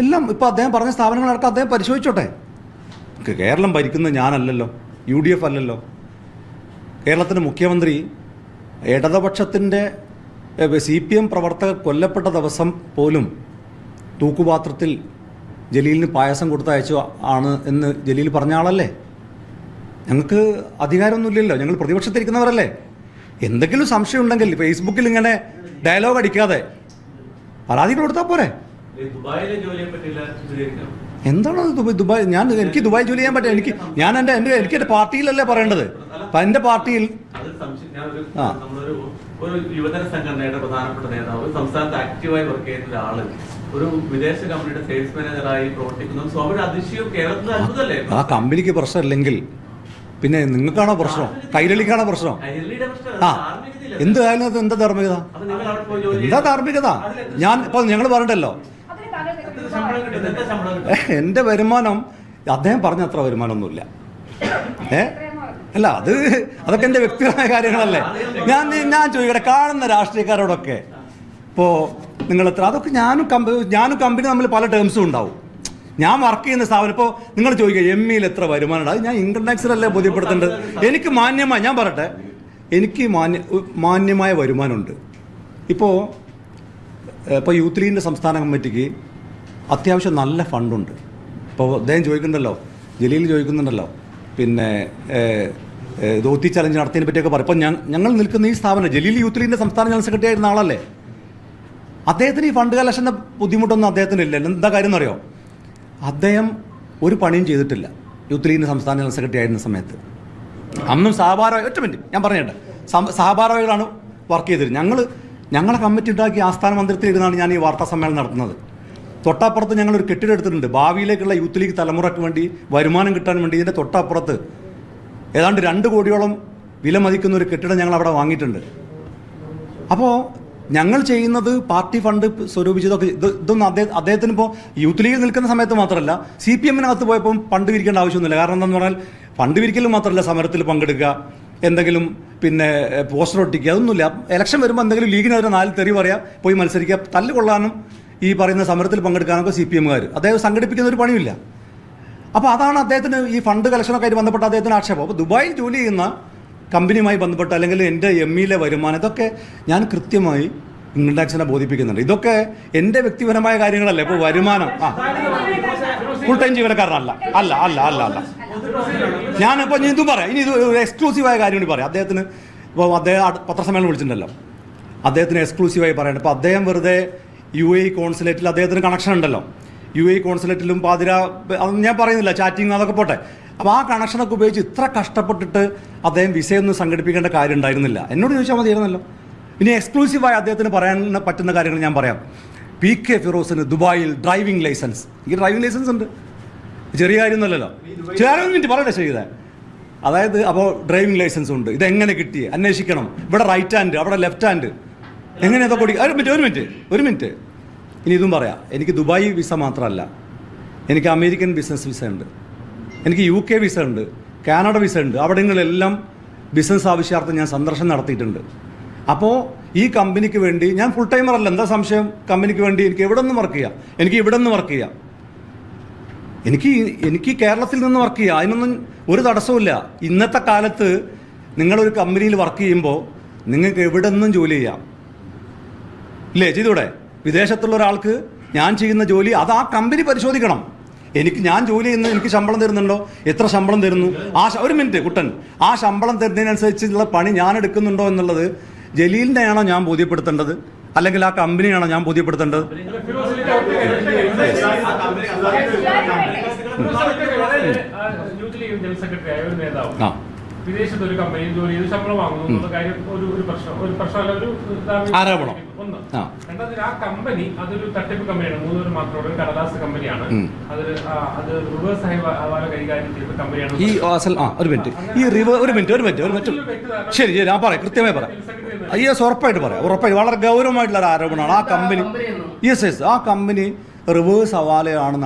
എല്ലാം ഇപ്പോൾ അദ്ദേഹം പറഞ്ഞ സ്ഥാപനങ്ങളടക്കം അദ്ദേഹം പരിശോധിച്ചോട്ടെ. കേരളം ഭരിക്കുന്നത് ഞാനല്ലല്ലോ യു ഡി എഫ് അല്ലല്ലോ കേരളത്തിന്റെ മുഖ്യമന്ത്രി ഇടതുപക്ഷത്തിന്റെ സി പി എം പ്രവർത്തകർ കൊല്ലപ്പെട്ട ദിവസം പോലും തൂക്കുപാത്രത്തിൽ ജലീലിന് പായസം കൊടുത്തയച്ചു ആണ് എന്ന് ജലീൽ പറഞ്ഞ ആളല്ലേ? ഞങ്ങൾക്ക് അധികാരമൊന്നുമില്ലല്ലോ ഞങ്ങൾ പ്രതിപക്ഷത്തിരിക്കുന്നവരല്ലേ? എന്തെങ്കിലും സംശയം ഉണ്ടെങ്കിൽ ഫേസ്ബുക്കിൽ ഇങ്ങനെ ഡയലോഗ് അടിക്കാതെ പരാതികൾ കൊടുത്താൽ പോരെ? എന്താണ് ദുബായ്? ദുബായ് ഞാൻ എനിക്ക് ദുബായ് ജോലി ചെയ്യാൻ പറ്റില്ല. എനിക്ക് ഞാൻ എന്റെ എന്റെ എനിക്ക് എന്റെ പാർട്ടിയിലല്ലേ പറയേണ്ടത്? അപ്പം എന്റെ പാർട്ടിയിൽ ആ. ഒരു യുവജന സംഘടനയുടെ പ്രധാനപ്പെട്ട നേതാവ് സംസ്ഥാനത്ത് ആക്റ്റീവായി വർക്ക് ചെയ്യുന്ന ഒരാൾ ഒരു വിദേശ കമ്പനിയുടെ സെയിൽസ് മാനേജറായി പ്രവർത്തിക്കുന്നു. സ്വാമിയുടെ അതിശയം കേരളത്തിൽ അത്ഭുതമല്ലേ? ആ കമ്പനിക്ക് പ്രശ്നമില്ലെങ്കിൽ പിന്നെ നിങ്ങൾക്കാണോ പ്രശ്നം? കൈരളിക്കാണോ പ്രശ്നം? ആ. ധാർമ്മികതയില്ല. എന്ത് കാര്യം അത് എന്താ ധാർമ്മികത? എന്താ ധാർമ്മികത? ഞാൻ ഇപ്പൊ ഞങ്ങൾ പറഞ്ഞിട്ടല്ലോ എന്റെ വരുമാനം അദ്ദേഹം പറഞ്ഞ അത്ര വരുമാനമൊന്നുമില്ല. ഏ അല്ല അത് അതൊക്കെ എന്റെ വ്യക്തിപരമായ കാര്യങ്ങളല്ലേ. ഞാൻ ഞാൻ ചോദിക്കട്ടെ കാണുന്ന രാഷ്ട്രീയക്കാരോടൊക്കെ ഇപ്പോ നിങ്ങൾ എത്ര അതൊക്കെ ഞാനും കമ്പനി ഞാനും കമ്പനി തമ്മിൽ പല ടേംസും ഉണ്ടാവും. ഞാൻ വർക്ക് ചെയ്യുന്ന സ്ഥാപനം ഇപ്പോൾ നിങ്ങൾ ചോദിക്കുക എം ഇയിൽ എത്ര വരുമാനം അത് ഞാൻ ഇൻകം ടാക്സിലല്ലേ ബോധ്യപ്പെടുത്തേണ്ടത്? എനിക്ക് മാന്യമായി ഞാൻ പറയട്ടെ എനിക്ക് മാന്യ മാന്യമായ വരുമാനമുണ്ട്. ഇപ്പോൾ ഇപ്പോൾ യൂത്ത് ലീഗിന്റെ സംസ്ഥാന കമ്മിറ്റിക്ക് അത്യാവശ്യം നല്ല ഫണ്ടുണ്ട്. ഇപ്പോൾ അദ്ദേഹം ചോദിക്കുന്നുണ്ടല്ലോ ജലീൽ ചോദിക്കുന്നുണ്ടല്ലോ പിന്നെ ധോത്തി ചലഞ്ച് നടത്തിയതിനെ പറ്റിയൊക്കെ പറയും. ഇപ്പം ഞങ്ങൾ നിൽക്കുന്ന ഈ സ്ഥാപനം ജലീൽ യൂത്ത് ലീഗിന്റെ സംസ്ഥാന ജനറൽ സെക്രട്ടറി ആയിരുന്ന ആളല്ലേ? അദ്ദേഹത്തിന് ഈ ഫണ്ട് കലക്ഷന്റെ ബുദ്ധിമുട്ടൊന്നും അദ്ദേഹത്തിന് ഇല്ല എന്താ കാര്യം എന്നറിയോ അദ്ദേഹം ഒരു പണിയും ചെയ്തിട്ടില്ല യൂത്ത് ലീഗിന്റെ സംസ്ഥാന ജനറൽ സെക്രട്ടറി ആയിരുന്ന സമയത്ത്. അന്നും സഹഭാരവാഹി ഒറ്റ മിനിറ്റ് ഞാൻ പറഞ്ഞേട്ടെ. സഹഭാരവാഹികളാണ് വർക്ക് ചെയ്തിരുന്നത്. ഞങ്ങൾ ഞങ്ങളെ കമ്മിറ്റി ഉണ്ടാക്കി ആസ്ഥാന മന്ദിരത്തിൽ ഇരുന്നാണ് ഞാൻ ഈ വാർത്താ സമ്മേളനം നടത്തുന്നത്. തൊട്ടപ്പുറത്ത് ഞങ്ങളൊരു കെട്ടിടം എടുത്തിട്ടുണ്ട്. ഭാവിയിലേക്കുള്ള യൂത്ത് ലീഗ് തലമുറയ്ക്ക് വേണ്ടി വരുമാനം കിട്ടാൻ വേണ്ടി ഇതിന്റെ തൊട്ടപ്പുറത്ത് ഏതാണ്ട് രണ്ട് കോടിയോളം വില മതിക്കുന്ന ഒരു കെട്ടിടം ഞങ്ങൾ അവിടെ വാങ്ങിയിട്ടുണ്ട്. അപ്പോൾ ഞങ്ങൾ ചെയ്യുന്നത് പാർട്ടി ഫണ്ട് സ്വരൂപിച്ചതൊക്കെ ഇത് ഇതൊന്നും അദ്ദേഹം അദ്ദേഹത്തിന് ഇപ്പോൾ യൂത്ത് ലീഗ് നിൽക്കുന്ന സമയത്ത് മാത്രമല്ല സി പി എമ്മിനകത്ത് പോയപ്പോൾ ഫണ്ട് വിരിക്കേണ്ട ആവശ്യമൊന്നുമില്ല. കാരണം എന്താണെന്ന് പറഞ്ഞാൽ ഫണ്ട് വിരിക്കൽ മാത്രമല്ല സമരത്തിൽ പങ്കെടുക്കുക എന്തെങ്കിലും പിന്നെ പോസ്റ്റർ ഒട്ടിക്കുക അതൊന്നുമില്ല. ഇലക്ഷൻ വരുമ്പോൾ എന്തെങ്കിലും ലീഗിനെതിരെ നാല് തെറി പറയുക പോയി മത്സരിക്കുക തല്ല് കൊള്ളാനും ഈ പറയുന്ന സമരത്തിൽ പങ്കെടുക്കാനൊക്കെ സി പി എമ്മുകാർ അദ്ദേഹം സംഘടിപ്പിക്കുന്ന ഒരു പണിയില്ല അപ്പോൾ അതാണ് അദ്ദേഹത്തിന് ഈ ഫണ്ട് കളക്ഷനൊക്കെ ആയിട്ട് ബന്ധപ്പെട്ട അദ്ദേഹത്തിന് ആക്ഷേപം. അപ്പോൾ ദുബായിൽ ജോലി ചെയ്യുന്ന കമ്പനിയുമായി ബന്ധപ്പെട്ട് അല്ലെങ്കിൽ എന്റെ എം ഇയിലെ വരുമാനം ഇതൊക്കെ ഞാൻ കൃത്യമായി ഇൻകം ടാക്സിനെ ബോധിപ്പിക്കുന്നുണ്ട്. ഇതൊക്കെ എന്റെ വ്യക്തിപരമായ കാര്യങ്ങളല്ലേ? ഇപ്പോൾ വരുമാനം. ആ. ഫുൾ ടൈം ജീവനക്കാരനല്ല. അല്ല അല്ല അല്ല അല്ല. ഞാനിപ്പോൾ ഇതും പറയാം. ഇനി ഇത് ഒരു എക്സ്ക്ലൂസീവായ കാര്യം കൂടി പറയാം. അദ്ദേഹത്തിന് ഇപ്പോൾ അദ്ദേഹം പത്രസമ്മേളനം വിളിച്ചിട്ടുണ്ടല്ലോ. അദ്ദേഹത്തിന് എക്സ്ക്ലൂസീവായി പറയണം. അപ്പോൾ അദ്ദേഹം വെറുതെ യു എ കോൺസുലേറ്റിൽ അദ്ദേഹത്തിന് കണക്ഷൻ ഉണ്ടല്ലോ. യു എ കോൺസുലേറ്റിലും പാതിര അതൊന്നും ഞാൻ പറയുന്നില്ല ചാറ്റിങ് അതൊക്കെ പോട്ടെ. അപ്പോൾ ആ കണക്ഷനൊക്കെ ഉപയോഗിച്ച് ഇത്ര കഷ്ടപ്പെട്ടിട്ട് അദ്ദേഹം വിസയൊന്നും സംഘടിപ്പിക്കേണ്ട കാര്യം ഉണ്ടായിരുന്നില്ല. എന്നോട് ചോദിച്ചാൽ മതിയായിരുന്നല്ലോ. ഇനി എക്സ്ക്ലൂസീവായി അദ്ദേഹത്തിന് പറയാൻ പറ്റുന്ന കാര്യങ്ങൾ ഞാൻ പറയാം. പി കെ ഫിറോസിന് ദുബായിൽ ഡ്രൈവിംഗ് ലൈസൻസ് എനിക്ക് ഡ്രൈവിംഗ് ലൈസൻസ് ഉണ്ട്. ചെറിയ കാര്യമൊന്നുമല്ല ചെറിയ മിനിറ്റ് പറയട്ടെ ചെയ്തേ അതായത് അപ്പോൾ ഡ്രൈവിംഗ് ലൈസൻസ് ഉണ്ട്. ഇതെങ്ങനെ കിട്ടി അന്വേഷിക്കണം. ഇവിടെ റൈറ്റ് ഹാൻഡ് അവിടെ ലെഫ്റ്റ് ഹാൻഡ് എങ്ങനെ ഇതൊക്കെ ഒരു മിനിറ്റ് ഒരു മിനിറ്റ് ഒരു മിനിറ്റ്. ഇനി ഇതും പറയാം. എനിക്ക് ദുബായ് വിസ മാത്രമല്ല. എനിക്ക് അമേരിക്കൻ ബിസിനസ് വിസ ഉണ്ട്. എനിക്ക് യു കെ വിസ ഉണ്ട്. കാനഡ വിസ ഉണ്ട്. അവിടങ്ങളിലെല്ലാം ബിസിനസ് ആവശ്യാർത്ഥം ഞാൻ സന്ദർശനം നടത്തിയിട്ടുണ്ട്. അപ്പോൾ ഈ കമ്പനിക്ക് വേണ്ടി ഞാൻ ഫുൾ ടൈമർ അല്ല. എന്താ സംശയം? കമ്പനിക്ക് വേണ്ടി എനിക്ക് എവിടെ നിന്ന് വർക്ക് ചെയ്യാം? എനിക്ക് ഇവിടെ നിന്ന് വർക്ക് ചെയ്യാം. എനിക്ക് എനിക്ക് കേരളത്തിൽ നിന്ന് വർക്ക് ചെയ്യാം. അതിനൊന്നും ഒരു തടസ്സവും ഇന്നത്തെ കാലത്ത് നിങ്ങളൊരു കമ്പനിയിൽ വർക്ക് ചെയ്യുമ്പോൾ നിങ്ങൾക്ക് എവിടെ നിന്നും ജോലി ചെയ്യാം. ഇല്ലേ? ചെയ്തൂടെ? വിദേശത്തുള്ള ഒരാൾക്ക് ഞാൻ ചെയ്യുന്ന ജോലി അത് ആ കമ്പനി പരിശോധിക്കണം. എനിക്ക് ഞാൻ ജോലി ചെയ്യുന്ന എനിക്ക് ശമ്പളം തരുന്നുണ്ടോ? എത്ര ശമ്പളം തരുന്നു? ആ ഒരു മിനിറ്റ് കുട്ടൻ. ആ ശമ്പളം തരുന്നതിനനുസരിച്ചുള്ള പണി ഞാൻ എടുക്കുന്നുണ്ടോ എന്നുള്ളത് ജലീലിനെയാണോ ഞാൻ ബോധ്യപ്പെടുത്തേണ്ടത്? അല്ലെങ്കിൽ ആ കമ്പനിയാണോ ഞാൻ ബോധ്യപ്പെടുത്തേണ്ടത്? ആ. വിദേശത്ത് ഒരു കമ്പനിയിൽ ജോലി ചെയ്ത് ശമ്പളം വാങ്ങുന്നു എന്നുള്ള കാര്യം ഒരു ഒരു പ്രശ്നം ഒരു പ്രശ്നമല്ല ഒരു ആരോപണം. ഒന്ന്. രണ്ടാമത് ആ കമ്പനി അതൊരു തട്ടിപ്പ് കമ്പനിയാണ് മൂന്നൂർ മാത്രമുള്ള കടലാസ് കമ്പനിയാണ്. അത് അത് റിവേഴ്സ് ഹവാല കൈകാര്യം ചെയ്ത കമ്പനിയാണ് ഈ ആ ഒരു മിനിറ്റ് ഈ റിവർ ഒരു മിനിറ്റ് ഒരു മിനിറ്റ് ഒരു മിനിറ്റ് ശരി ശരി ഞാൻ പറയാം കൃത്യമായി പറയാം. യെസ് ഉറപ്പായിട്ട് പറയാം. ഉറപ്പായിട്ട് വളരെ ഗൗരവമായിട്ടുള്ള ഒരു ആരോപണമാണ് ആ കമ്പനി യെസ് യെസ് ആ കമ്പനി റിവേഴ്സ് ഹവാലയാണെന്നാണ്